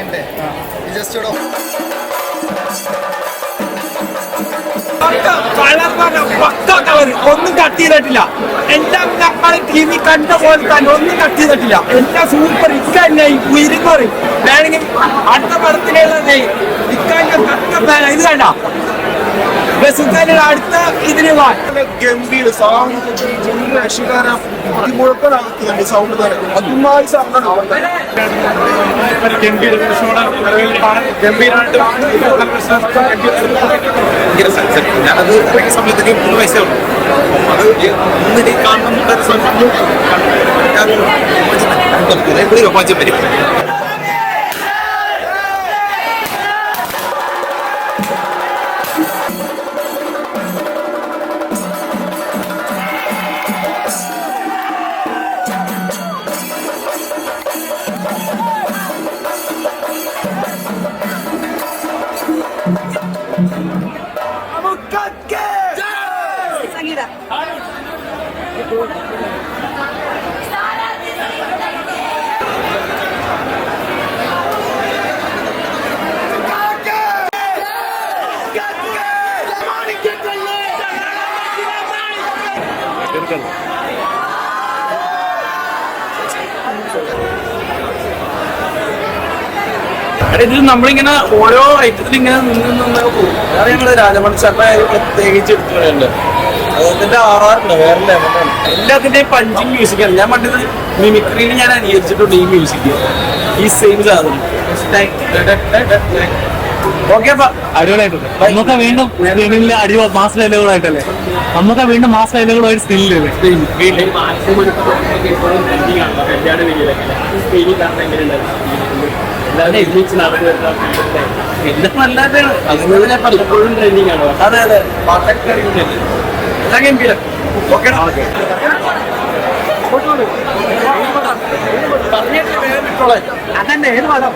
കഴിഞ്ഞിട്ട് ജസ്റ്റ് ഇവിടെ ഒന്നും കട്ട് ചെയ്തിട്ടില്ല. എല്ലാം നമ്മളെ ടി വി കണ്ട പോലെ തന്നെ ഒന്നും കട്ട് ചെയ്തിട്ടില്ല. എല്ലാം സൂപ്പർ ഇക്കന്നെ ഇരുന്നൂറ് വേണമെങ്കിൽ അടുത്ത പടത്തിലുള്ള ഇക്കാൻ ഇത് കണ്ട? ബസുക്കാരുടെ അടുത്ത ഇതിന് ഗംഭീര സൗണ്ട് രക്ഷിക്കാരം മുഴക്കനാകുന്നുണ്ട് സൗണ്ട് തന്നെ. അതുമായി ഭയങ്കര സൺസെറ്റ് ഞാനത് ഇറങ്ങിയ സമയത്തേക്ക് മൂന്ന് വയസ്സേ ഉള്ളൂ. അത് ഒന്നിനെ കാണുന്ന ഒരു സമയം എപ്പോഴും രോമാഞ്ചം വരും എടാ, ഇത് നമ്മളിങ്ങനെ ഓരോ ഐറ്റത്തിൽ ഇങ്ങനെ നിന്ന് നിന്ന് പോകും. വേറെ ഞങ്ങൾ രാജമണി സാറിന്റെ പ്രത്യേകിച്ച് എടുത്തു പറയുന്നുണ്ട് അതിന്റെ ആറാറുണ്ട് വേറെ ലെവലാണ് എല്ലാത്തിന്റെയും പഞ്ചിങ് മ്യൂസിക്കാണ് ഞാൻ പണ്ടത് മിമിക്രിയിൽ ഞാൻ അനുകരിച്ചിട്ടുണ്ട് ഈ മ്യൂസിക് ഈ സെയിം സാധനം. ഓക്കെ അടിപൊളിയായിട്ടുണ്ട്. നമുക്ക് വീണ്ടും സ്ക്രീനിൽ അടി മാസ് ലൈനുകളായിട്ടല്ലേ നമുക്ക് വീണ്ടും മാസ് ലൈനുകളായിട്ട് സ്ക്രീനിലല്ലേ അതുപോലെ പലപ്പോഴും ട്രെൻഡിങ് ആണ് അതെ അതെ. പാട്ടൊക്കെ എല്ലാം ഗംഭീരം. ഓക്കെ പറഞ്ഞിട്ട് വേറെ വിട്ടോളാം. അതന്നെ ഏത് പടം?